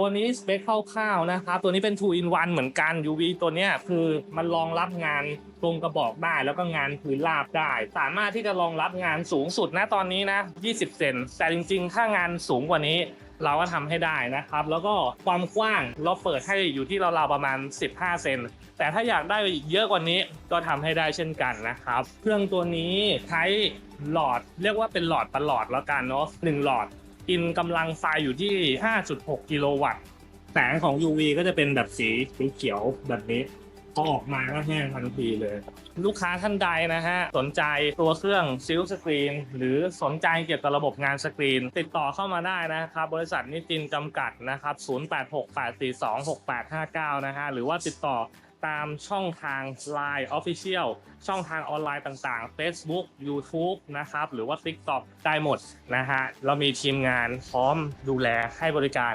ตัวนี้สเปคคร่าวๆนะครับ ตัวนี้เป็น 2 in 1 เหมือนกัน UV ตัวเนี้ยคือมันรองรับงานตรงกระบอกได้ แล้วก็งานพื้นราบได้ สามารถที่จะรองรับงานสูงสุดนะตอนนี้นะ 20 เซนแต่จริงๆ ถ้างานสูงกว่านี้เราก็ทำให้ได้นะครับ แล้วก็ความกว้างเราเปิดให้อยู่ที่ราวๆประมาณ 15 เซน แต่ถ้าอยากได้อีกเยอะกว่านี้ก็ทำให้ได้เช่นกันนะครับ เครื่องตัวนี้ใช้หลอดเรียกว่าเป็นหลอดประหลอดแล้วกันเนาะหนึ่งหลอด กินกำลังไฟอยู่ที่ 5.6 กิโลวัตต์ แสงของ UV ก็จะเป็นแบบสีเขียวแบบนี้พอออกมาก็แห้งทันทีเลย ลูกค้าท่านใดนะฮะ สนใจตัวเครื่องซิลสกรีน หรือสนใจเกี่ยวกับระบบงานสกรีน ติดต่อเข้ามาได้นะครับ บริษัทนิตินจำกัดนะครับ 0868426859 นะฮะ หรือว่าติดต่อ ตามช่องทาง Line Official ช่องทางออนไลน์ต่างๆ Facebook YouTube นะครับ หรือว่า TikTok ได้หมดนะฮะ เรามีทีมงานพร้อมดูแลให้บริการ